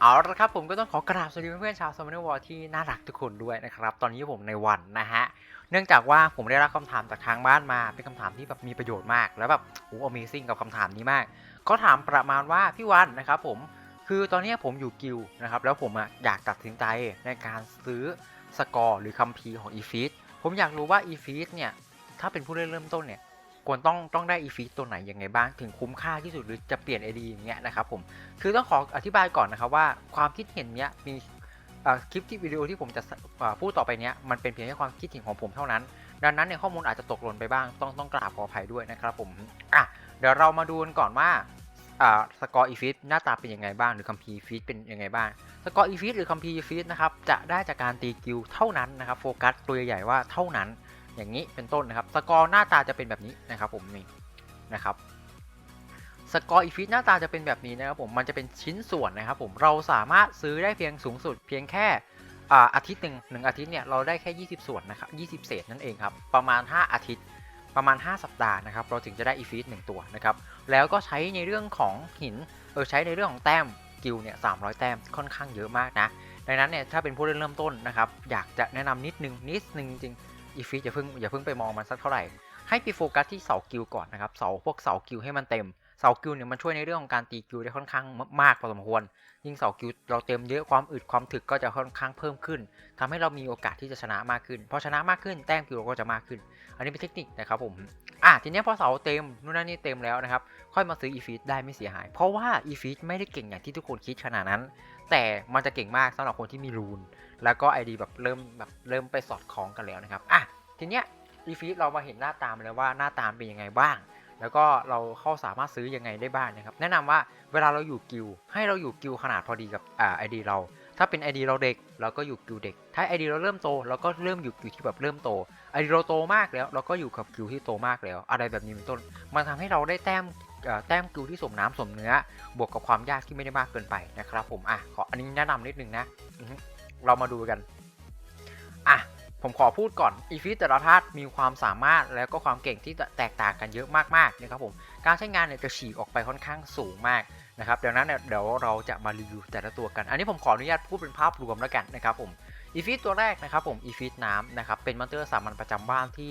เอาละครับผมก็ต้องขอกราบสวัสดีเพื่อนๆชาวสม m นวอร์ที่น่ารักทุกคนด้วยนะครับ ตอนนี้ผมในวันนะฮะ เนื่องจากว่าผมได้รับคำถามจากทางบ้านมาเป็นคำถามที่แบบมีประโยชน์มาก แล้วแบบโอ้ Amazing กับคำถามนี้มากเขาถามประมาณว่าพี่วันนะครับผมคือตอนนี้ผมอยู่กิลนะครับแล้วผมอะอยากตัดสินใจในการซื้อสกอร์หรือคัมภีร์ของ e f e e d ผมอยากรู้ว่า e f e e d เนี่ยถ้าเป็นผู้เล่นเริ่มต้นเนี่ย ควรต้องต้องได้ e f e e d ตัวไหนยังไงบ้างถึงคุ้มค่าที่สุดหรือจะเปลี่ยน AD อย่างเงี้ยนะครับผมคือต้องขออธิบายก่อนนะครับว่าความคิดเห็นเนี้ยมีอ่อคลิปที่วิดีโอที่ผมจะอ่อพูดต่อไปเนี้ยมันเป็นเพียงแค่ความคิดเห็นของผมเท่านั้น ดังนั้นเนี่ยข้อมูลอาจจะตกหล่นไปบ้างต้องต้องกราบขออภัยด้วยนะครับผมอะเดี๋ยวเรามาดูกันก่อนว่าอ่าสกอร์อีฟิตหน้าตาเป็นยังไงบ้างหรือคัมภีฟีดเป็นยังไงบ้างสกอร์อีฟิตหรือคัมภีฟีดนะครับจะได้จากการตีกิลเท่านั้นนะครับโฟกัสตัวใหญ่ว่าเท่านั้น อย่างนี้เป็นต้นนะครับ สกอร์หน้าตาจะเป็นแบบนี้นะครับผมนี่นะครับ สกอร์อีฟิตหน้าตาจะเป็นแบบนี้นะครับผมมันจะเป็นชิ้นส่วนนะครับผมเราสามารถซื้อได้เพียงสูงสุด เพียงแค่อาทิตย์หนึ่งหนึ่งอาทิตย์เนี่ยเราได้แค่ 20 ส่วนนะครับ20 เศษนั่นเองครับประมาณ 5 อาทิตย์ประมาณ 5 สัปดาห์นะครับเราถึงจะได้อีฟิตหนึ่งตัวนะครับแล้วก็ใช้ในเรื่องของหินเออใช้ในเรื่องของแต้มกิลเนี่ย300แต้มค่อนข้างเยอะมากนะดังนั้นเนี่ยถ้าเป็นผู้เล่นเริ่มต้นนะครับอยากจะแนะนำนิดนึงนิดนึงจริง อีฟิตอย่าเพิ่งอย่าเพิ่งไปมองมันสักเท่าไหร่ ให้ไปโฟกัสที่เสากิลก่อนนะครับเสาพวกเสากิลให้มันเต็มเสากิลเนี่ยมันช่วยในเรื่องของการตีกิลได้ค่อนข้างมากพอสมควร ยิ่งเสากิลเราเต็มเยอะความอึดความถึกก็จะค่อนข้างเพิ่มขึ้นทำให้เรามีโอกาสที่จะชนะมากขึ้นพอชนะมากขึ้นแต้มกิลก็จะมากขึ้น อันนี้เป็นเทคนิคนะครับผมอะทีนี้พอเสาเต็มนู่นนั่นนี่เต็มแล้วนะครับค่อยมาซื้ออีฟีดได้ไม่เสียหาย เพราะว่าอีฟีดไม่ได้เก่งอย่างที่ทุกคนคิดขนาดนั้น แต่มันจะเก่งมากสำหรับคนที่มีรูน แล้วก็ไอดีแบบเริ่มแบบเริ่มไปสอดคล้องกันแล้วนะครับอะทีเนี้ยอีฟีเรามาเห็นหน้าตามแล้วว่าหน้าตามเป็นยังไงบ้าง แล้วก็เราเข้าสามารถซื้อยังไงได้บ้างนะครับ แนะนำว่าเวลาเราอยู่กิลให้เราอยู่กิลขนาดพอดีกับอ่าไอดีเรา ถ้าเป็น ID เราเด็กเราก็อยู่กิลเด็ก ถ้า ID เราเริ่มโตเราก็เริ่มอยู่กิลที่แบบเริ่มโต ID เราโตมากแล้วเราก็อยู่กับกิลที่โตมากแล้ว อะไรแบบนี้เป็นต้น มันทำให้เราได้แต้มแต้มกิลที่สมน้ำสมเนื้อ บวกกับความยากที่ไม่ได้มากเกินไปนะครับผมอะขออันนี้แนะนำนิดนึงนะ เรามาดูกันอะผมขอพูดก่อนอีฟิตแต่ละธาตุมีความสามารถแล้วก็ความเก่งที่แตกต่างกันเยอะมากๆนะครับผมการใช้งานเนี่ยจะฉีกออกไปค่อนข้างสูงมากนะครับดังนั้นเนี่ยเดี๋ยวเราจะมารีวิวแต่ละตัวกัน อันนี้ผมขออนุญาตพูดเป็นภาพรวมแล้วกันนะครับผมอีฟิตตัวแรกนะครับผมอีฟิตน้ำนะครับเป็นมอนเตอร์สามัญประจำบ้านที่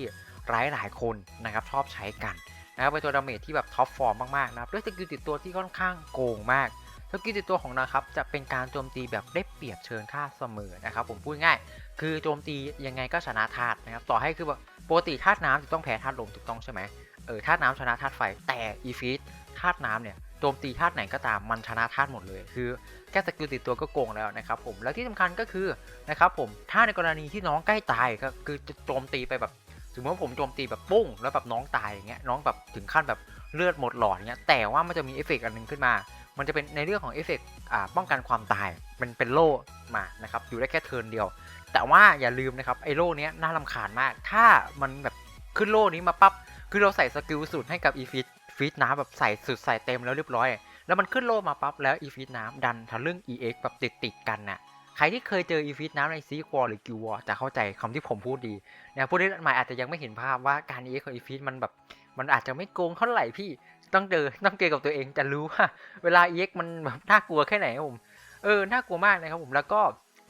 หลายหลายคนนะครับชอบใช้กันนะครับเป็นตัวดาเมจที่แบบท็อปฟอร์มมากๆนะครับด้วยสกิลติดตัวที่ค่อนข้างโกงมาก สกิลติดตัวของนะครับจะเป็นการโจมตีแบบได้เปรียบเชิงค่าเสมอนะครับผมพูดง่าย คือโจมตียังไงก็ชนะธาตุนะครับต่อให้คือแบบปกติธาตุน้ำจะต้องแพ้ธาตุลมถูกต้องใช่ไหมเออธาตุน้ำชนะธาตุไฟแต่อีฟิตธาตุน้ำเนี่ยโจมตีธาตุไหนก็ตามมันชนะธาตุหมดเลย คือแค่สกิลติดตัวก็โกงแล้วนะครับผมแล้วที่สำคัญก็คือนะครับผมถ้าในกรณีที่น้องใกล้ตายก็คือจะโจมตีไปแบบสมมติว่าผมโจมตีแบบปุ้งแล้วแบบน้องตายอย่างเงี้ยน้องแบบถึงขั้นแบบเลือดหมดหลอดอย่างเงี้ยแต่ว่ามันจะมีเอฟเฟกต์อันหนึงขึ้นมา มันจะเป็นในเรื่องของเอฟเฟกต์ป้องกันความตายเป็นเป็นโล่มานะครับอยู่ได้แค่เทิร์นเดียว แต่ว่าอย่าลืมนะครับไอโล่เนี้ยน่ารำคาญมาก ถ้ามันแบบขึ้นโล่นี้มาปั๊บคือเราใส่สกิลสูตรให้กับอีฟิตฟีดน้ำแบบใส่สุดใส่เต็มแล้วเรียบร้อย แล้วมันขึ้นโล่มาปั๊บแล้วอีฟิตน้ำดันทะลึ่ง EX แบบติดติดกันน่ะใครที่เคยเจออีฟิตน้ำในซีควอหรือกิววอจะเข้าใจคำที่ผมพูดดีนะผู้เล่นใหม่อาจจะยังไม่เห็นภาพว่าการ EX ของอีฟิตมันแบบมันอาจจะไม่โกงเท่าไหร่พี่ ต้องเจอต้องเจอกับตัวเองจะรู้ว่าเวลา EX มันแบบน่ากลัวแค่ไหนครับผมเออน่ากลัวมากนะครับผมแล้วก็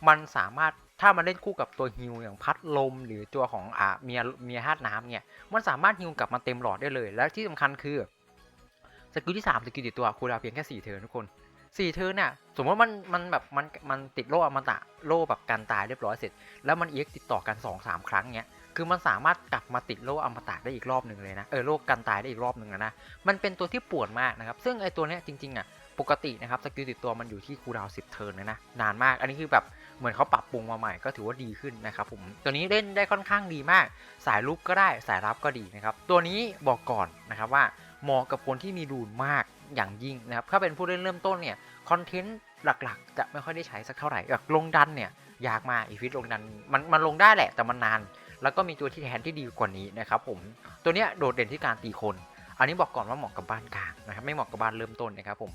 มันสามารถถ้ามันเล่นคู่กับตัวฮิวอย่างพัดลม หรือตัวของอ่าเมียเมียธาตุน้ำเนี่ยมันสามารถฮิวกลับมาเต็มหลอดได้เลย แล้วที่สำคัญคือสกิลที่3สกิลติดตัวคูลดาวเพียงแค่4เทิร์นทุกคน4เทิร์นเนี่ยสมมติว่ามันมันแบบมันมันติดโล่อมตะโล่แบบการตายเรียบร้อยเสร็จ แล้วมันเอ็กติดต่อกัน2-3ครั้งเนี้ย คือมันสามารถกลับมาติดโล่อมตะได้อีกรอบหนึ่งเลยนะ เออโล่กันตายได้อีกรอบหนึ่งนะนะ มันเป็นตัวที่ปวดมากนะครับ ซึ่งไอตัวเนี้ยจริงๆอะปกตินะครับสกิลติดตัวมันอยู่ที่คูลดาวน์10เทิร์นเลยนะนานมาก อันนี้คือแบบเหมือนเขาปรับปรุงมาใหม่ก็ถือว่าดีขึ้นนะครับผมตัวนี้เล่นได้ค่อนข้างดีมาก สายลุกก็ได้สายรับก็ดีนะครับตัวนี้บอกก่อนนะครับว่าเหมาะกับคนที่มีรูนมากอย่างยิ่งนะครับถ้าเป็นผู้เล่นเริ่มต้นเนี่ยคอนเทนต์หลักๆ จะไม่ค่อยได้ใช้สักเท่าไหร่แบบลงดันเนี่ยยากมากอีฟิตลงดันมันมันลงได้แหละแต่มันนาน แล้วก็มีตัวที่แทนที่ดีกว่านี้นะครับผมตัวเนี้ยโดดเด่นที่การตีคน อันนี้บอกก่อนว่าเหมาะกับบ้านกลางนะครับไม่เหมาะกับบ้านเริ่มต้นนะครับผม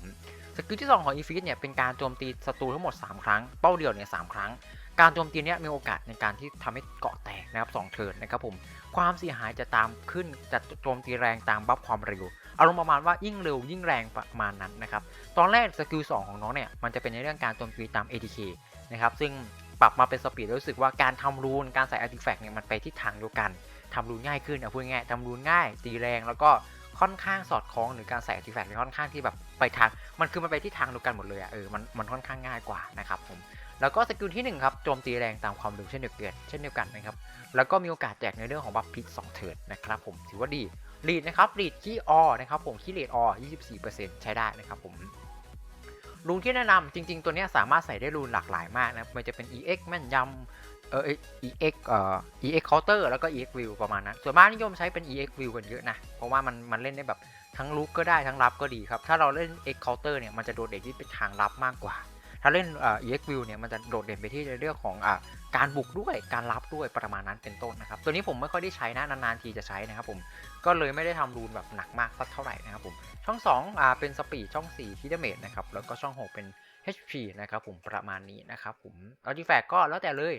สกิลที่ 2 ของอีฟิตเนี่ยเป็นการโจมตีศัตรูทั้งหมด 3 ครั้งเป้าเดียวเนี่ยสครั้ง การโจมตีเนี้ยมีโอกาสในการที่ทำให้เกาะแตกนะครับ2เทิร์นนะครับผมความเสียหายจะตามขึ้นจะโจมตีแรงตามบัฟความเร็วอารมณ์ประมาณว่ายิ่งเร็วยิ่งแรงประมาณนั้นนะครับตอนแรกสกิล2ของน้องเนี่ยมันจะเป็นในเรื่องการโจมตีตาม ATK นะครับซึ่ง ปรับมาเป็นสปีดรู้สึกว่าการทำรูนการใส่อาร์ติแฟกต์เนี่ยมันไปทิศทางเดียวกันทำรูนง่ายขึ้นเอาพูดง่ายทำรูนง่าย ตีแรงแล้วก็ค่อนข้างสอดคล้องหรือการใส่อาร์ติแฟกต์เนี่ยค่อนข้างที่แบบไปทาง มันคือมันไปที่ทางเดียวกันหมดเลยอะเออมันมันค่อนข้างง่ายกว่านะครับผมแล้วก็สกิลที่หนึ่งครับโจมตีแรงตามความเร็วเช่นเดียวกันเช่นเดียวกันนะครับแล้วก็มีโอกาสแจกในเรื่องของบัฟพิษสองเทิร์นนะครับผมถือว่าดีลีดนะครับลีดขี้ออนะครับผมขี้ลีดออ24%ใช้ได้นะครับผม รูนที่แนะนำจริง ๆ ตัวนี้สามารถใส่ได้รูนหลากหลายมากนะมันจะเป็น EX แม่นยำเออ EX เอ่อ EX counter แล้วก็ EX view ประมาณนั้น ส่วนมากนิยมใช้เป็น EX view กันเยอะนะ เพราะว่ามันมันเล่นได้แบบทั้งลุกก็ได้ทั้งรับก็ดีครับ ถ้าเราเล่น ex counter เนี่ยมันจะโดดเด่นที่เป็นทางรับมากกว่า ถ้าเล่นเอ่อ EX view เนี่ยมันจะโดดเด่นไปที่ในเรื่องของอ่าการบุกด้วยการรับด้วยประมาณนั้นเป็นต้นนะครับ ตัวนี้ผมไม่ค่อยได้ใช้นะนานๆทีจะใช้นะครับผม ก็เลยไม่ได้ทำรูนแบบหนักมากสักเท่าไหร่นะครับผม ช่อง2อ่าเป็นสปีดช่อง4ที่ดเมจนะครับแล้วก็ช่อง 6 เป็น HP นะครับผมประมาณนี้นะครับผมอาร์ติแฟกก็แล้วแต่เลย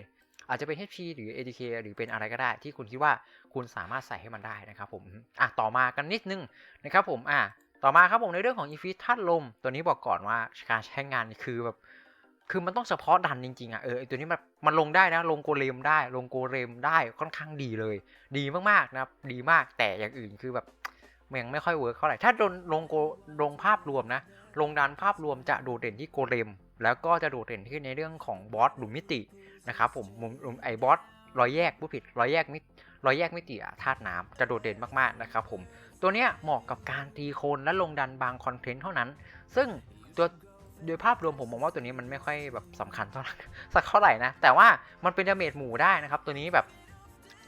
อาจจะเป็น HP หรือ ATK หรือเป็นอะไรก็ได้ ที่คุณคิดว่าคุณสามารถใส่ให้มันได้นะครับผมอะต่อมากันนิดนึงนะครับผมอะต่อมาครับผมในเรื่องของ e f i t ธาตุลม ตัวนี้บอกก่อนว่าการใช้งานคือแบบคือมันต้องเฉพาะดันจริงๆอะเออตัวนี้มันมันลงได้นะลงโกเลมได้ ลงโกเลมได้ค่อนข้างดีเลย ดีมากๆนะครับดีมากแต่อย่างอื่นคือแบบ ยังไม่ค่อยเวิร์กเท่าไหร่ถ้าโดนลงโกลงภาพรวมนะ ลงดันภาพรวมจะโดดเด่นที่โกเลม แล้วก็จะโดดเด่นที่ในเรื่องของบอสหลุมมิตินะครับผมมุมไอ้บอสรอยแยกผู้ผิดรอยแยกมิติรอยแยกมิติอะธาตุน้ำจะโดดเด่นมากๆนะครับผมตัวเนี้ยเหมาะกับการตีโคนและลงดันบางคอนเทนต์เท่านั้น ซึ่งตัวโดยภาพรวมผมมองว่าตัวนี้มันไม่ค่อยแบบสำคัญเท่าไหร่สักเท่าไหร่นะ แต่ว่ามันเป็นดาเมจหมู่ได้นะครับ ตัวนี้แบบ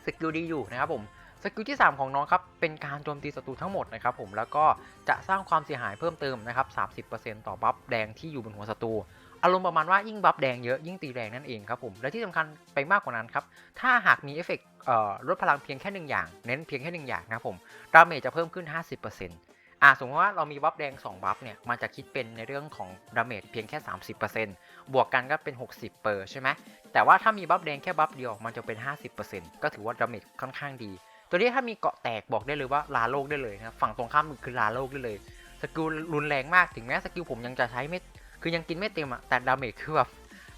สกิลดีอยู่นะครับผม สกิลที่ 3 ของน้องครับเป็นการโจมตีศัตรูทั้งหมดนะครับผมแล้วก็จะสร้างความเสียหายเพิ่มเติมนะครับ30%ต่อบัฟแดงที่อยู่บนหัวศัตรูอารมณ์ประมาณว่ายิ่งบัฟแดงเยอะยิ่งตีแรงนั่นเองครับผมและที่สำคัญไปมากกว่านั้นครับถ้าหากมีเอฟเฟกต์ลดพลังเพียงแค่หนึ่งอย่าง เน้นเพียงแค่หนึ่งอย่างนะครับผมดาเมจจะเพิ่มขึ้น 50%อ่าสมมติว่าเรามีบัฟแดง 2 บัฟเนี่ยมันจะคิดเป็นในเรื่องของดาเมจเพียงแค่ 30%บวกกันก็เป็น 60เปอร์ใช่ไหมแต่ว่าถ้ามีบัฟแดงแค่บัฟเดียวมันจะเป็น 50%ก็ถือว่าดาเมจค่อนข้างดี ตัวนี้ถ้ามีเกาะแตกบอกได้เลยว่าลาโลกได้เลยนะครับฝั่งตรงข้ามคือลาโลกได้เลย สกิลรุนแรงมากถึงแม้สกิลผมยังจะใช้ไม่คือยังกินไม่เต็มอะแต่ดาเมจคือแบบ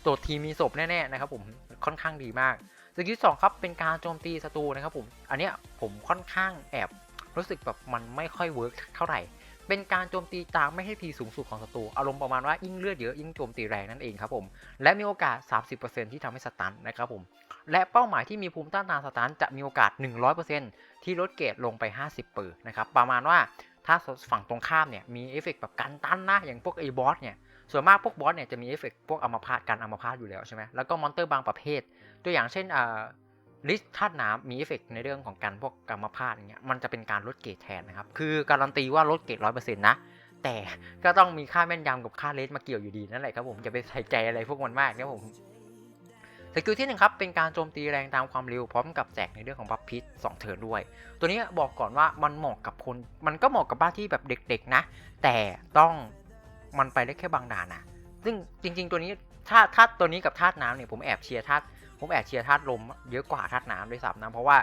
ตัวทีมีศพแน่ๆนะครับผมค่อนข้างดีมากสกิลสองครับเป็นการโจมตีศัตรูนะครับผมอันเนี้ยผมค่อนข้างแอบรู้สึกแบบมันไม่ค่อยเวิร์กเท่าไหร่ เป็นการโจมตีตามไม่ให้พีสูงสุดของศัตรูอารมณ์ประมาณว่ายิ่งเลือดเยอะยิ่งโจมตีแรงนั่นเองครับผมและมีโอกาส 30%ที่ทำให้สตันนะครับผม และเป้าหมายที่มีภูมิต้านทานสตันจะมีโอกาส 100%ที่ลดเกรดลงไป 50เปอร์นะครับประมาณว่าถ้าฝั่งตรงข้ามเนี่ยมีเอฟเฟกแบบกันตันนะอย่างพวกไอ้บอสเนี่ยส่วนมากพวกบอสเนี่ยจะมีเอฟเฟกพวกอัมพาตกันอัมพาตอยู่แล้วใช่ไหมแล้วก็มอนเตอร์บางประเภท ตัวอย่างเช่นอ่าลิสธาตุน้ำมีเอฟเฟกในเรื่องของการพวกกรรมพาตอย่างเงี้ยมันจะเป็นการลดเกรดแทนนะครับ คือการันตีว่าลดเกรดร้อยเปอร์เซ็นต์นะ แต่ก็ต้องมีค่าแม่นยำกับค่าเลสมาเกี่ยวอยู่ดีนั่นแหละครับผมจะไปใส่ใจอะไรพวกมันมากนะผม กิลที่หนึ่งครับเป็นการโจมตีแรงตามความเร็วพร้อมกับแจกในเรื่องของบัฟพิษสองเทิร์นด้วย ตัวนี้บอกก่อนว่ามันเหมาะกับคน มันก็เหมาะกับบ้านที่แบบเด็กๆนะ แต่ต้องมันไปได้แค่บางด่านนะซึ่งจริง ๆ ตัวนี้ถ้าถ้าตัวนี้กับธาตุน้ำเนี่ยผมแอบเชียร์ธาตุผมแอบเชียร์ธาตุลมเยอะกว่าธาตุน้ำด้วยซ้ำนะเพราะว่า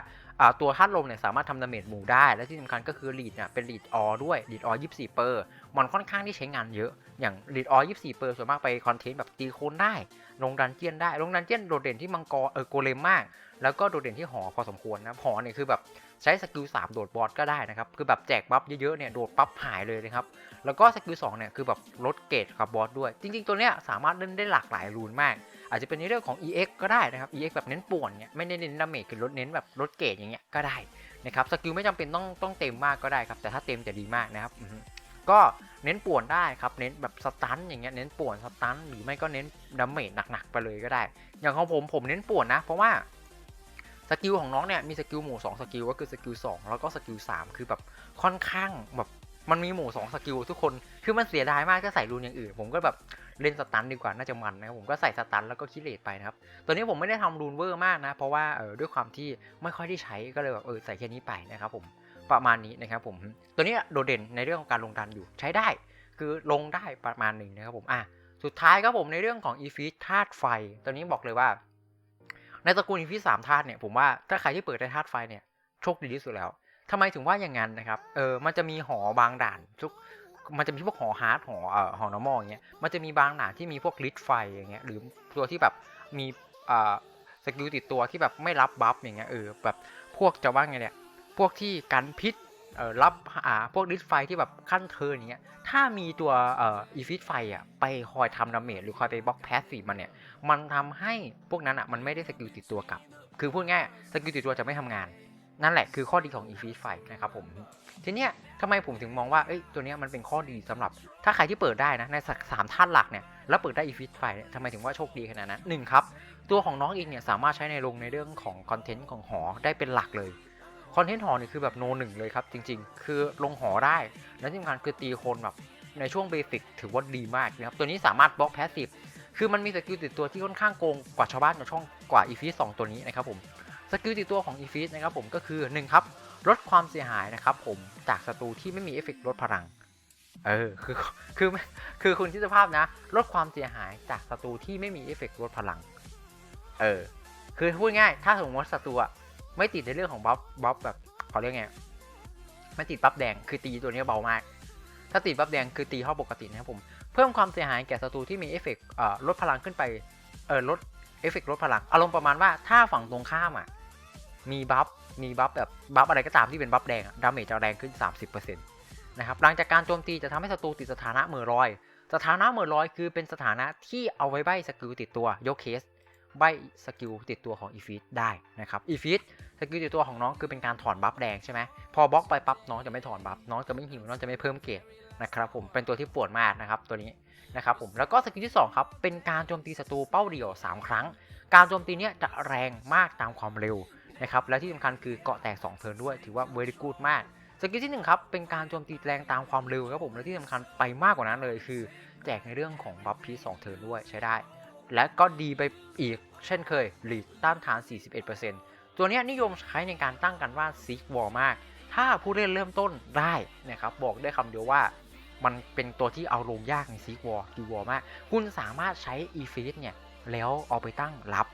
ตัวธาตุลมเนี่ยสามารถทำดาเมจหมู่ได้ และที่สำคัญก็คือลีดเนี่ยเป็นลีดออด้วยลีดออ24เปอร์มันค่อนข้างที่ใช้งานเยอะ อย่างลีดออ24เปอร์ส่วนมากไปคอนเทนต์แบบตีโคนได้ ลงดันเจียนได้ ลงดันเจียนโดดเด่นที่มังกรเออโกเลมมาก แล้วก็โดดเด่นที่หอพอสมควรนะหอเนี่ยคือแบบใช้สกิล3โดดบอสก็ได้นะครับ คือแบบแจกบัฟเยอะๆเนี่ยโดดปั๊บหายเลยนะครับ แล้วก็สกิล2เนี่ยคือแบบลดเกรดกับบอสด้วย จริง ๆ ตัวเนี้ยสามารถเล่นได้หลากหลายรูนมาก อาจจะเป็นในเรื่องของ EX ก็ได้นะครับ EX แบบเน้นป่วนเนี่ยไม่ได้เน้นดาเมจคือลดเน้นแบบลดเกรดอย่างเงี้ยก็ได้นะครับสกิลไม่จำเป็นต้องต้องเต็มมากก็ได้ครับแต่ถ้าเต็มจะดีมากนะครับ ก็เน้นป่วนได้ครับ เน้นแบบสตันอย่างเงี้ย เน้นป่วนสตันหรือไม่ก็เน้นดาเมจหนักๆไปเลยก็ได้ อย่างของผมผมเน้นป่วนนะ เพราะว่าสกิลของน้องเนี่ยมีสกิลหมู่2สกิลก็คือสกิล2แล้วก็สกิล3คือแบบค่อนข้างแบบมันมีหมู่2สกิลทุกคน คือมันเสียดายมากถ้าใส่รูนอย่างอื่น ผมก็แบบเล่นสตันดีกว่าน่าจะมันนะผมก็ใส่สตันแล้วก็คิเลตไปนะครับ ตัวนี้ผมไม่ได้ทำรูนเวอร์มากนะ เพราะว่าเออด้วยความที่ไม่ค่อยได้ใช้ก็เลยแบบเออใส่แค่นี้ไปนะครับผม ประมาณนี้นะครับผมตัวนี้โดดเด่นในเรื่องของการลงดันอยู่ใช้ได้ คือลงได้ประมาณหนึ่งนะครับผมอะสุดท้ายครับผมในเรื่องของอีฟีธาตุไฟ ตัวนี้บอกเลยว่า ในตระกูลอีฟีสามธาตุเนี่ยผมว่าถ้าใครที่เปิดได้ธาตุไฟเนี่ยโชคดีที่สุดแล้วทำไมถึงว่าอย่างนั้นนะครับเออมันจะมีหอบางด่านทุกมันจะมีพวกหอฮาร์ดหอเอ่อหอนอมออย่างเงี้ยมันจะมีบางด่านที่มีพวกลิดไฟอย่างเงี้ยหรือตัวที่แบบมีอ่าสกิลติดตัวที่แบบไม่รับบัฟอย่างเงี้ยเออแบบพวกจะว่าไงเนี่ย พวกที่กันพิษรับอ่าพวกลิดไฟที่แบบขั้นเทิร์นอย่างเงี้ย ถ้ามีตัวเอ่ออีฟิตไฟอะไปคอยทำดาเมจหรือคอยไปบล็อกแพสซีมันเนี่ย มันทำให้พวกนั้นอะมันไม่ได้สกิลติดตัวกลับ คือพูดง่ายสกิลติดตัวจะไม่ทำงาน นั่นแหละคือข้อดีของ e f e e d ไฟนะครับผม ทีเนี้ยทำไมผมถึงมองว่าเอ้ยตัวเนี้ยมันเป็นข้อดีสำหรับ ถ้าใครที่เปิดได้นะในสามท่านหลักเนี่ยแล้วเปิดได้ e f e e d ไฟเนี่ยทำไมถึงว่าโชคดีขนาดนั้นหนึ่งครับตัวของน้องเองเนี่ยสามารถใช้ในลงในเรื่องของคอนเทนต์ของหอได้เป็นหลักเลย คอนเทนต์หอนี่คือแบบโนหนึ่งเลยครับจริงๆ คือลงหอได้และที่สำคัญคือตีคนแบบในช่วงเบสิกถือว่าดีมากนะครับตัวนี้สามารถบล็อกแพสซีฟคือมันมีสกิลติดตัวที่ค่อนข้างโกงกว่าชาวบ้านในช่องกว่า e f e e d 2ตัวนี้นะครับผมสกิลติดตัวของ e f e e d นะครับผมก็คือ1ครับลดความเสียหายนะครับผมจากศัตรูที่ไม่มีเอฟเฟกต์ลดพลังเออคือคือคือคุณคิดสภาพนะ ลดความเสียหายจากศัตรูที่ไม่มีเอฟเฟกต์ลดพลัง เออ คือพูดง่าย ถ้าสมมติศัตรูอะ ไม่ติดในเรื่องของบัฟบัฟแบบเขาเรียกไงไม่ติดบัฟแดงคือตีตัวนี้เบามาก ถ้าติดบัฟแดงคือตีเท่าปกตินะครับผม เพิ่มความเสียหายแก่ศัตรูที่มีเอฟเฟกต์ลดพลังขึ้นไปเออลดเอฟเฟกต์ลดพลัง อารมณ์ประมาณว่าถ้าฝั่งตรงข้ามอะมีบัฟมีบัฟแบบบัฟอะไรก็ตามที่เป็นบัฟแดงดาเมจจะแรงขึ้น 30%นะครับหลังจากการโจมตีจะทำให้ศัตรูติดสถานะเมือลอย สถานะเมือลอยคือเป็นสถานะที่เอาไว้ใบสกิลติดตัวยกเคส ใบสกิลติดตัวของอีฟิตได้นะครับอีฟิตสกิลติดตัวของน้องคือเป็นการถอนบัฟแดงใช่ไหมพอบล็อกไปปั๊บน้องจะไม่ถอนบัฟน้องจะไม่หิวน้องจะไม่เพิ่มเกรดนะครับผมเป็นตัวที่ปวดมากนะครับตัวนี้นะครับผมแล้วก็สกิลที่2ครับเป็นการโจมตีศัตรูเป้าเดียว 3 ครั้ง การโจมตีเนี้ยจะแรงมากตามความเร็วนะครับและที่สำคัญคือเกาะแตก2เทิร์นด้วย ถือว่าเวรีกูดมากสกิลที่1ครับเป็นการโจมตีแรงตามความเร็วครับผมและที่สำคัญไปมากกว่านั้นเลยคือ แจกในเรื่องของบัฟพีสองเทิร์นด้วยใช้ได้ และก็ดีไปอีกเช่นเคยหลีดต้านทาน 41%ตัวนี้นิยมใช้ในการตั้งกันว่าซิกวอลมาก ถ้าผู้เล่นเริ่มต้นได้นะครับบอกได้คำเดียวว่ามันเป็นตัวที่เอาลงยากในซิกวอลกิววอลมาก คุณสามารถใช้อีฟิตเนี่ย แล้วเอาไปตั้งรับ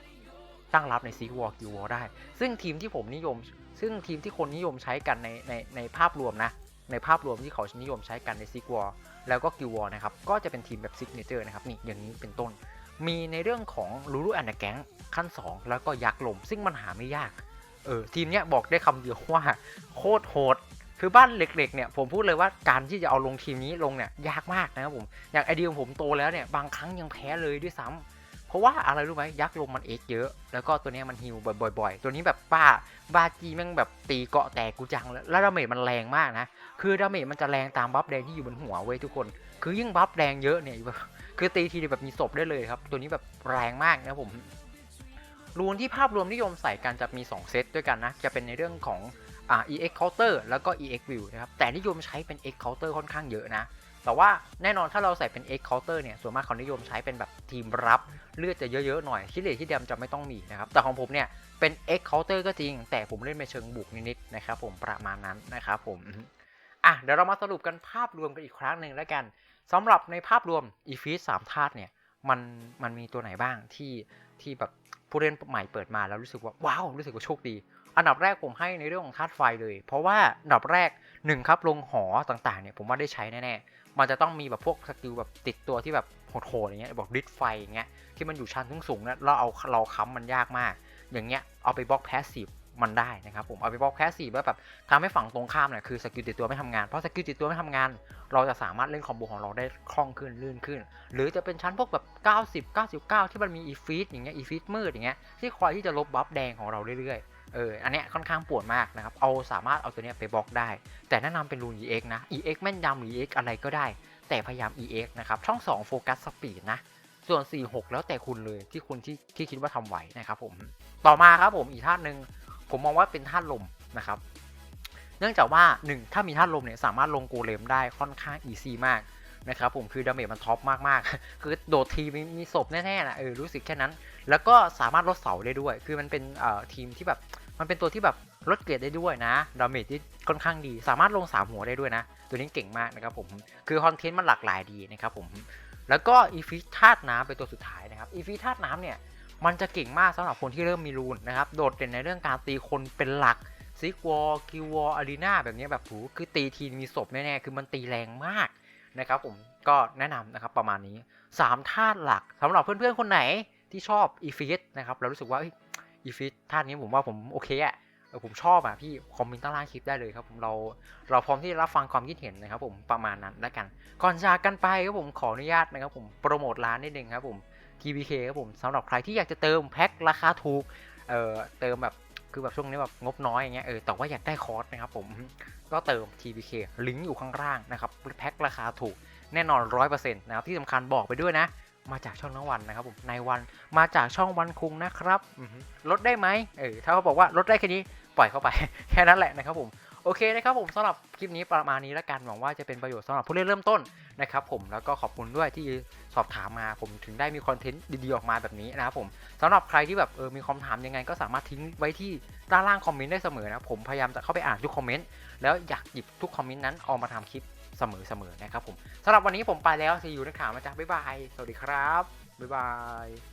ตั้งรับในซิกวอลกิววอลได้ ซึ่งทีมที่ผมนิยม ซึ่งทีมที่คนนิยมใช้กันในในในภาพรวมนะ ในภาพรวมที่เขานิยมใช้กันในซิกวอลแล้วก็กิววอลนะครับ ก็จะเป็นทีมแบบซิกเนเจอร์นะครับ นี่อย่างนี้เป็นต้น มีในเรื่องของลูลูแอนด์แก๊งขั้น 2 แล้วก็ยักษ์ลม ซึ่งมันหาไม่ยาก เออ ทีมเนี้ยบอกได้คำเดียวว่า โคตรโหด คือบ้านเล็กๆเนี่ย ผมพูดเลยว่าการที่จะเอาลงทีมนี้ลงเนี่ยยากมากนะครับผม อย่างไอเดียของผมโตแล้วเนี่ย บางครั้งยังแพ้เลยด้วยซ้ำเพราะว่าอะไรรู้ไหมยักษ์ลมมันเอ็กเยอะ แล้วก็ตัวเนี้ยมันฮิวบ่อยๆ ตัวนี้แบบบ้าบาจีแม่งแบบตีเกาะแตกกูจังแล้วแล้วดาเมจมันแรงมากนะ คือดาเมจมันจะแรงตามบัฟแดงที่อยู่บนหัวเว้ยทุกคน คือยิ่งบัฟแดงเยอะเนี่ย คือตีทีเดียวแบบมีศพได้เลยครับ ตัวนี้แบบแรงมากนะผมรูนที่ภาพรวมนิยมใส่กันจะมี 2 เซตด้วยกันนะ จะเป็นในเรื่องของอ่า EX counter แล้วก็ EX view นะครับ แต่นิยมใช้เป็น X counter ค่อนข้างเยอะนะ แต่ว่าแน่นอนถ้าเราใส่เป็น X counter เนี่ย ส่วนมากเขานิยมใช้เป็นแบบทีมรับเลือดจะเยอะๆหน่อยคิเลทที่เดมจะไม่ต้องมีนะครับ แต่ของผมเนี่ยเป็น X counter ก็จริง แต่ผมเล่นในเชิงบุกนิดๆนะครับผมประมาณนั้นนะครับผมอะเดี๋ยวเรามาสรุปกันภาพรวมกันอีกครั้งหนึ่งแล้วกัน สำหรับในภาพรวม e f e e d สามธาตุเนี่ยมันมันมีตัวไหนบ้างที่ที่แบบผู้เล่นใหม่เปิดมาแล้วรู้สึกว่าว้าวรู้สึกว่าโชคดี อันดับแรกผมให้ในเรื่องของธาตุไฟเลย เพราะว่าอันดับแรกหนึ่งครับลงหอต่างๆเนี่ยผมว่าได้ใช้แน่ๆมันจะต้องมีแบบพวกสกิลแบบติดตัวที่แบบโหดๆอย่างเงี้ยบอกดิสไฟอย่างเงี้ยที่มันอยู่ชั้นสูงๆนะเราเอาเราค้ำมันยากมาก อย่างเงี้ยเอาไปบล็อกแพสซีฟ มันได้นะครับผมเอาไปบล็อกแพสซีฟแล้วแบบทำให้ฝั่งตรงข้ามเนี่ยคือสกิลติดตัวไม่ทำงานเพราะสกิลติดตัวไม่ทำงาน เราจะสามารถเล่นคอมโบของเราได้คล่องขึ้นลื่นขึ้น หรือจะเป็นชั้นพวกแบบ 90 99 ที่มันมีอีฟีดอย่างเงี้ยอีฟีดมืดอย่างเงี้ยที่คอยที่จะลบบัฟแดงของเราเรื่อยๆเอออันเนี้ยค่อนข้างปวดมากนะครับเอาสามารถเอาตัวเนี้ยไปบล็อกได้ แต่แนะนำเป็นรูน EX นะ EX แม่นยำหรือ EX อะไรก็ได้ แต่พยายาม EX นะครับช่อง 2 โฟกัสสปีดนะส่วน 4 6 แล้วแต่คุณเลยที่คุณที่ที่คิดว่าทำไหวนะครับผมต่อมาครับผมอีกท่าหนึ่ง ผมมองว่าเป็นท่าลมนะครับ เนื่องจากว่า 1 ถ้ามีท่าลมเนี่ยสามารถลงโกเลมได้ค่อนข้างอีซี่มากนะครับผมคือดาเมจมันท็อปมากๆ คือโดดทีมีมีศพแน่ๆนะเออรู้สึกแค่นั้น แล้วก็สามารถลดเสาได้ด้วย คือมันเป็นเอ่อทีมที่แบบมันเป็นตัวที่แบบลดเกรดได้ด้วยนะดาเมจที่ค่อนข้างดี สามารถลง3หัวได้ด้วยนะ ตัวนี้เก่งมากนะครับผมคือคอนเทนต์มันหลากหลายดีนะครับผมแล้วก็อีฟิธาตุน้ำเป็นตัวสุดท้ายนะครับอีฟิธาตุน้ำเนี่ย มันจะเก่งมากสำหรับคนที่เริ่มมีรูนนะครับ โดดเด่นในเรื่องการตีคนเป็นหลักซิกวอลคิววอลอารีนาแบบนี้แบบโหคือตีทีมีศพแน่ๆ คือมันตีแรงมากนะครับผมก็แนะนำนะครับประมาณนี้3ธาตุหลักสำหรับเพื่อนๆ คนไหนที่ชอบอีฟิตนะครับเรารู้สึกว่าอีฟิตธาตุนี้ผมว่าผมโอเคอะผมชอบอะพี่คอมเมนต์ใต้ล่างคลิปได้เลยครับผมเราเราพร้อมที่จะรับฟังความคิดเห็นนะครับผมประมาณนั้นแล้วกัน ก่อนจากกันไปครับผมขออนุญาตนะครับผมโปรโมทร้านนิดนึงครับผม TBK ครับผมสำหรับใครที่อยากจะเติมแพ็คราคาถูก เอ่อเติมแบบคือแบบช่วงนี้แบบงบน้อยอย่างเงี้ยเออแต่ว่าอยากได้คอร์สนะครับผมก็เติม TBK ลิงก์อยู่ข้างล่างนะครับแพ็คราคาถูกแน่นอน 100%นะครับที่สำคัญบอกไปด้วยนะ มาจากช่องน้องวันนะครับผมในวันมาจากช่องวันคุงนะครับลดได้ไหมเออถ้าเขาบอกว่าลดได้แค่นี้ปล่อยเข้าไปแค่นั้นแหละนะครับผม โอเคนะครับผมสำหรับคลิปนี้ประมาณนี้แล้วกันหวังว่าจะเป็นประโยชน์สำหรับผู้เล่นเริ่มต้นนะครับผมแล้วก็ขอบคุณด้วยที่สอบถามมาผมถึงได้มีคอนเทนต์ดีๆออกมาแบบนี้นะครับผมสำหรับใครที่แบบเออมีคำถามยังไง ก็สามารถทิ้งไว้ที่ด้านล่างคอมเมนต์ได้เสมอนะผมพยายามจะเข้าไปอ่านทุกคอมเมนต์แล้วอยากหยิบทุกคอมเมนต์นั้นเอามาทำคลิปเสมอๆนะครับผมสำหรับวันนี้ผมไปแล้วซีอยู่ในข่าวนะจ๊ะบ๊ายบายสวัสดีครับบ๊ายบาย